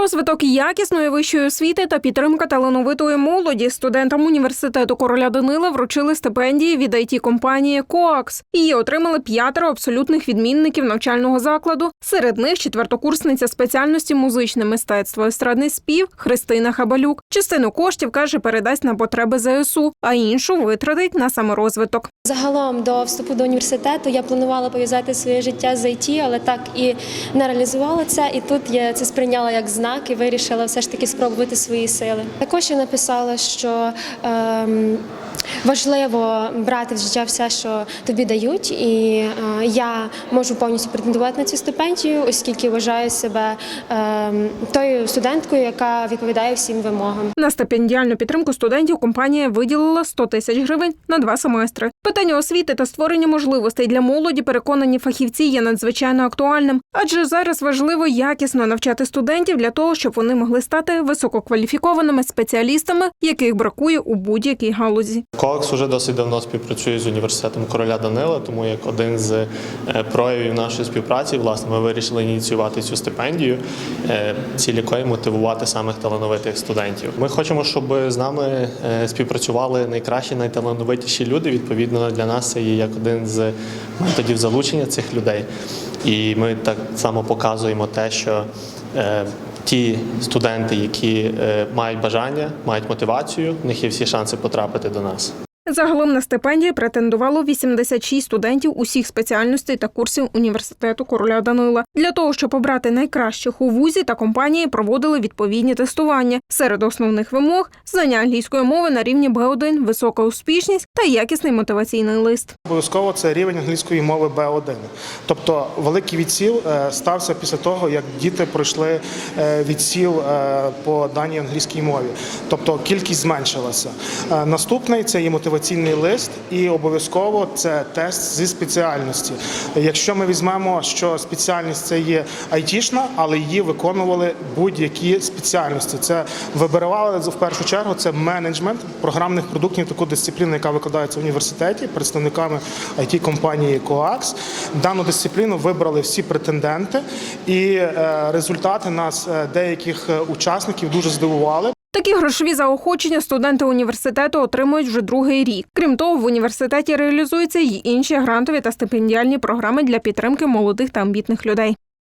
Розвиток якісної вищої освіти та підтримка талановитої молоді студентам університету короля Данила вручили стипендії від it компанії Коакс. Її отримали п'ятеро абсолютних відмінників навчального закладу. Серед них четвертокурсниця спеціальності музичне мистецтво, естрадний спів Христина Хабалюк. Частину коштів каже, передасть на потреби ЗСУ, а іншу витратить на саморозвиток. Загалом до вступу до університету я планувала пов'язати своє життя з IT, але так і не реалізувала це. І тут я це сприйняла як знак і вирішила все ж таки спробувати свої сили. Також я написала, що ем, важливо брати в життя все, що тобі дають, і е, я можу повністю претендувати на цю стипендію, оскільки вважаю себе ем, тою студенткою, яка відповідає всім вимогам. На стипендіальну підтримку студентів компанія виділила 100 тисяч гривень на два семестри. Питання освіти та створення можливостей для молоді, переконані фахівці, є надзвичайно актуальним, адже зараз важливо якісно навчати студентів для того, щоб вони могли стати висококваліфікованими спеціалістами, яких бракує у будь-якій галузі. Коакс вже досить давно співпрацює з університетом короля Данила, тому як один з е, проявів нашої співпраці, власне, ми вирішили ініціювати цю стипендію, е, ціль якої мотивувати самих талановитих студентів. Ми хочемо, щоб з нами е, співпрацювали найкращі, найталановитіші люди. Відповідно, для нас це є як один з методів залучення цих людей. І ми так само показуємо те, що ті студенти, які е, мають бажання, мають мотивацію, в них є всі шанси потрапити до нас. Загалом на стипендії претендувало 86 студентів усіх спеціальностей та курсів університету короля Данила. Для того, щоб обрати найкращих у вузі та компанії проводили відповідні тестування. Серед основних вимог знання англійської мови на рівні Б1, висока успішність та якісний мотиваційний лист. Обов'язково це рівень англійської мови Б1. Тобто великий відсіл е, стався після того, як діти пройшли е, відсіл е, по даній англійській мові. Тобто кількість зменшилася. Наступний це є мотиваційний лист, і обов'язково це тест зі спеціальності. Якщо ми візьмемо, що спеціальність це є айтішна, але її виконували будь-які спеціальності. Це вибирали в першу чергу це менеджмент програмних продуктів, таку дисципліну, яка викладається в університеті представниками it компанії Coax. Дану дисципліну вибрали всі претенденти, і е, результати нас е, деяких е, учасників дуже здивували. Такі грошові заохочення студенти університету отримують вже другий рік. Крім того, в університеті реалізуються й інші грантові та стипендіальні програми для підтримки молодих та амбітних людей.